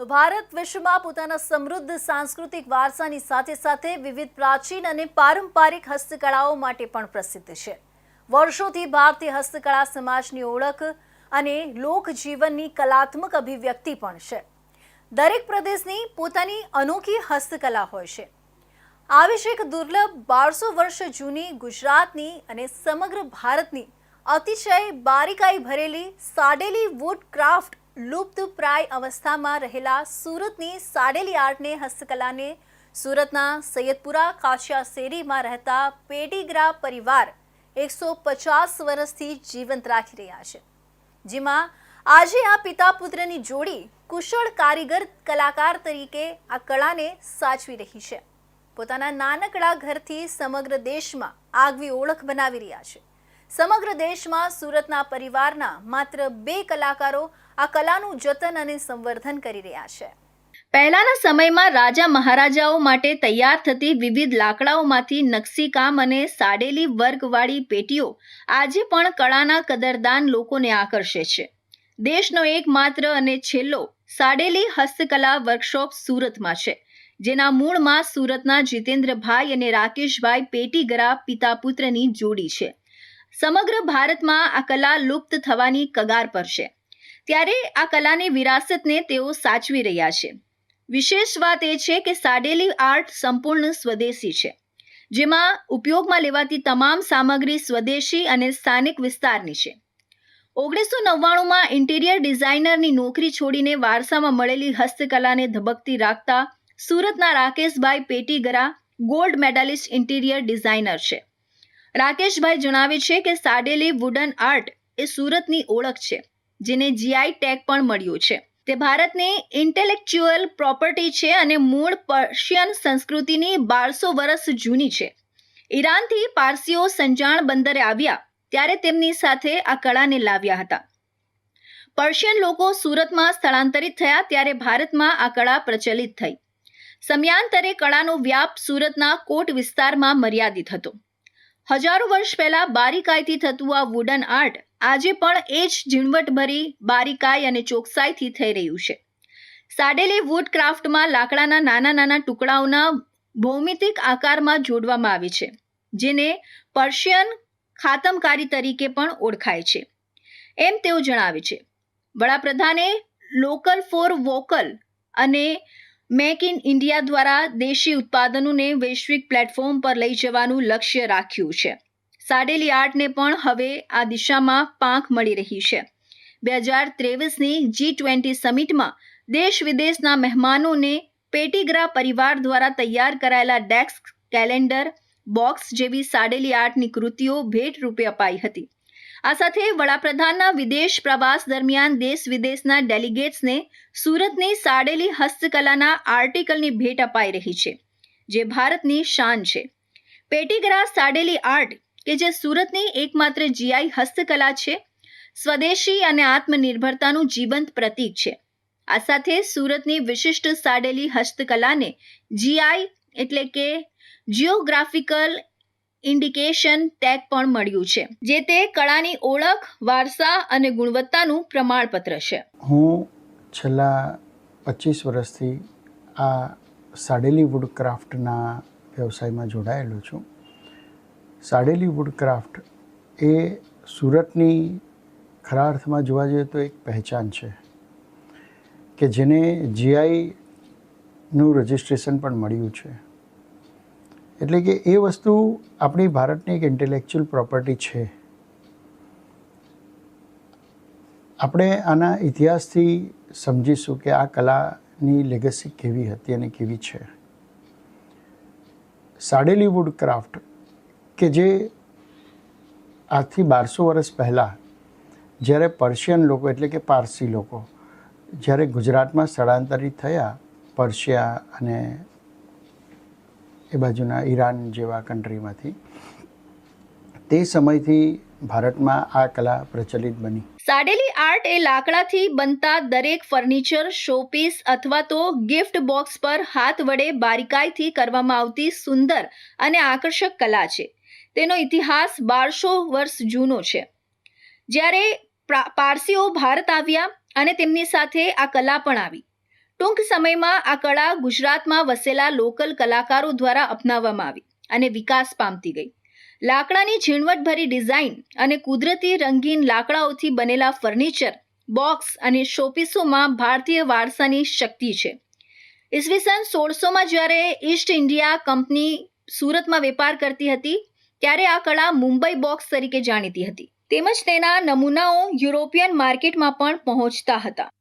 ભારત વિશ્વમાં પોતાના સમૃદ્ધ સાંસ્કૃતિક વારસાની સાથે સાથે વિવિધ પ્રાચીન અને પારંપરિક હસ્તકળાઓ માટે પણ પ્રસિદ્ધ છે. વર્ષોથી ભારતીય હસ્તકળા સમાજની ઓળખ અને લોકજીવનની કલાત્મક અભિવ્યક્તિ પણ છે. દરેક પ્રદેશની પોતાની અનોખી હસ્તકલા હોય છે. આવી જ એક દુર્લભ બારસો વર્ષ જૂની ગુજરાતની અને સમગ્ર ભારતની અતિશય બારીકાઈ ભરેલી સાડેલી વુડ ક્રાફ્ટ લુપ્ત પ્રાય અવસ્થામાં રહેલા સુરતની સાડેલી આર્ટને હસ્તકલાને સુરતના સૈયદપુરા કાશિયા શેરીમાં રહેતા પેટીગ્રા પરિવાર એકસો પચાસ વર્ષથી જીવંત રાખી રહ્યા છે. જેમાં આજે આ પિતા પુત્રની જોડી કુશળ કારીગર કલાકાર તરીકે આ કળાને સાચવી રહી છે. પોતાના નાનકડા ઘરથી સમગ્ર દેશમાં આગવી ઓળખ બનાવી રહ્યા છે. સમગ્ર દેશમાં સુરતના પરિવારના માત્ર બે કલાકારો આ કલાનું જતન અને સંવર્ધન કરી રહ્યા છે. પહેલાના સમયમાં રાજા મહારાજાઓ માટે તૈયાર થતી વિવિધ લાકડાઓમાંથી નકશીકામ અને સાડેલી વર્ગવાળી પેટીઓ આજે પણ કળાના કદરદાન લોકોને આકર્ષે છે. દેશનો એકમાત્ર અને છેલ્લો સાડેલી હસ્તકલા વર્કશોપ સુરતમાં છે, જેના મૂળમાં સુરતના જીતેન્દ્રભાઈ અને રાકેશભાઈ પેટીગરા પિતા પુત્રની જોડી છે. સમગ્ર ભારતમાં આ કલા લુપ્ત થવાની કગાર પર છે. ત્યારે આ કલાની વિરાસતને તેઓ સાચવી રહ્યા છે. વિશેષ વાત એ છે કે સાડેલી આર્ટ સંપૂર્ણ સ્વદેશી છે, જેમાં ઉપયોગમાં લેવાતી તમામ સામગ્રી સ્વદેશી અને સ્થાનિક વિસ્તારની છે. ઓગણીસો નવ્વાણુંમાં ઇન્ટિરિયર ડિઝાઇનરની નોકરી છોડીને વારસામાં મળેલી હસ્તકલાને ધબકતી રાખતા સુરતના Rakeshbhai Petigara gold medalist interior designer છે. રાકેશભાઈ જણાવે છે કે સાડેલી વુડન આર્ટ એ સુરતની ઓળખ છે. જેને જીઆઈ ટેગ પણ મળ્યું છે. તે ભારતની ઇન્ટેલેક્ચ્યુઅલ પ્રોપર્ટી છે અને મૂળ પર્શિયન સંસ્કૃતિની બારસો વર્ષ જૂની છે. ઈરાનથી પારસીઓ સંજાણ બંદરે આવ્યા, ત્યારે તેમની સાથે આ કળાને લાવ્યા હતા. પર્શિયન લોકો સુરતમાં સ્થળાંતરિત થયા, ત્યારે ભારતમાં આ કળા પ્રચલિત થઈ. સમયાંતરે કળાનો વ્યાપ સુરતના કોટ વિસ્તારમાં મર્યાદિત હતો. હજારો વર્ષ પહેલા બારીકાઈથી થતું આ વુડન આર્ટ આજે પણ એ જ ઝીણવટભરી બારીકાઈ અને ચોકસાઈથી થઈ રહ્યું છે. સાડેલી વુડ ક્રાફ્ટમાં લાકડાના નાના નાના ટુકડાઓના ભૌમિતિક આકારમાં જોડવામાં આવે છે, જેને પર્શિયન ખાતમકારી તરીકે પણ ઓળખાય છે. એમ તેઓ જણાવે છે. વડાપ્રધાને લોકલ ફોર વોકલ અને મેક ઇન ઇન્ડિયા દ્વારા દેશી ઉત્પાદનોને વૈશ્વિક પ્લેટફોર્મ પર લઈ જવાનું લક્ષ્ય રાખ્યું છે. સાડેલી આર્ટને પણ હવે આ દિશામાં પાંખ મળી રહી છે. બે હજાર ત્રેવીસની જી ટ્વેન્ટી સમિટમાં દેશ વિદેશના મહેમાનોને પેટીગ્રા પરિવાર દ્વારા તૈયાર કરાયેલા ડેસ્ક કેલેન્ડર બોક્સ જેવી સાડેલી આર્ટની કૃતિઓ ભેટ રૂપે અપાઈ હતી. આ સાથે વડાપ્રધાનના વિદેશ પ્રવાસ દરમિયાન દેશ વિદેશના ડેલિગેટ્સને સુરતની સાડેલી હસ્તકલાના આર્ટિકલની ભેટ અપાઈ રહી છે, જે ભારતની શાન છે. પેટીગરા સાડેલી આર્ટ, કે જે સુરતની એકમાત્ર જીઆઈ હસ્તકલા છે, સ્વદેશી અને આત્મનિર્ભરતાનું જીવંત પ્રતીક છે. આ સાથે સુરતની વિશિષ્ટ સાડેલી હસ્તકલાને જીઆઈ એટલે કે જિયોગ્રાફિકલ ઇન્ડિકેશન ટેગ પણ મળ્યું છે, જે તે કળાની ઓળખ, વારસા અને ગુણવત્તાનું પ્રમાણપત્ર છે. હું છેલ્લા પચીસ વર્ષથી આ સાડેલી વુડ ક્રાફ્ટના વ્યવસાયમાં જોડાયેલો છું. સાડેલી વુડ ક્રાફ્ટ એ સુરતની, ખરા અર્થમાં જોવા જઈએ તો એક પહેચાન છે, કે જેને જીઆઈનું રજિસ્ટ્રેશન પણ મળ્યું છે. એટલે કે એ વસ્તુ આપણી ભારતની એક ઇન્ટેલેક્ચ્યુઅલ પ્રોપર્ટી છે. આપણે આના ઇતિહાસથી સમજીશું કે આ કલાની લેગસી કેવી હતી અને કેવી છે. સાડેલી વુડ ક્રાફ્ટ, કે જે આજથી બારસો વર્ષ પહેલાં જ્યારે પર્શિયન લોકો, એટલે કે પારસી લોકો, જ્યારે ગુજરાતમાં સ્થળાંતરિત થયા, પર્શિયા અને એ બાજુના ઈરાન જેવા કન્ટ્રીમાંથી તે સમયથી ભારતમાં આ કલા પ્રચલિત બની. સાડેલી આર્ટ એ લાકડાથી બનતા દરેક ફર્નિચર શોપીસ અથવા તો ગિફ્ટ બોક્સ પર હાથ વડે બારીકાઈથી કરવામાં આવતી સુંદર અને આકર્ષક કલા છે. તેનો ઇતિહાસ બારસો વર્ષ જૂનો છે. જ્યારે પારસીઓ ભારત આવ્યા અને તેમની સાથે આ કલા પણ આવી. ટૂંક સમયમાં આ કળા ગુજરાતમાં વસેલા લોકલ કલાકારો દ્વારા અપનાવવામાં આવી અને વિકાસ પામતી ગઈ. લાકડાની ઝીણવટભરી ડિઝાઇન અને કુદરતી રંગીન લાકડાઓથી બનેલા ફર્નિચર, બોક્સ અને શોપીસોમાં ભારતીય વારસાની શક્તિ છે. ઈસવીસન સોળસોમાં જ્યારે ઈસ્ટ ઇન્ડિયા કંપની સુરતમાં વેપાર કરતી હતી, ત્યારે આ કળા મુંબઈ બોક્સ તરીકે જાણીતી હતી. તેમજ તેના નમૂનાઓ યુરોપિયન માર્કેટમાં પણ પહોંચતા હતા.